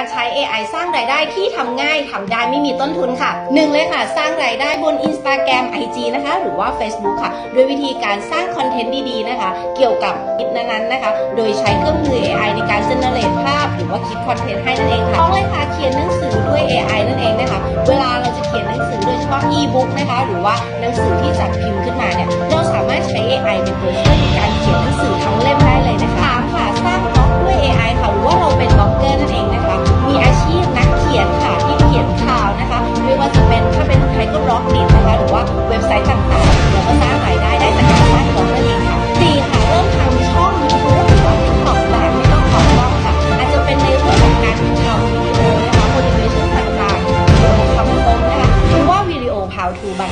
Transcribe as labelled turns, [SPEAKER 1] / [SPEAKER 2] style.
[SPEAKER 1] การใช้ AI สร้างรายได้ที่ทำง่ายทำได้ไม่มีต้นทุนค่ะหนึ่งเลยค่ะ สร้างรายได้บน Instagram IG นะคะ หรือว่า Facebook ค่ะ โดยวิธีการสร้างคอนเทนต์ดีๆนะคะ เกี่ยวกับคลิปนั้นๆนะคะ โดยใช้เครื่องมือ AI ในการ generate ภาพ หรือว่าคิดคอนเทนต์ให้นั่นเองค่ะต้องเลยค่ะเขียนหนังสือด้วย AI นั่นเองนะคะ เวลาเราจะเขียนหนังสือโดยเฉพาะ e-book นะคะ หรือว่าหนังสือที่จัดพิมพ์ เว็บไซต์ต่างๆแล้วก็สร้างรายได้ได้จากการสร้างของนั่นเองค่ะสี่ค่ะเริ่มทำช่องยูทูบหรือว่ทิกตอกแบบไม่ต้องขอกล้องค่ะ อาจจะเป็นในรูปของการทำวิดีโอนะคะ motivation ต่างๆหรือของคำคมนะคะคือว่าวิดีโอ how to บัง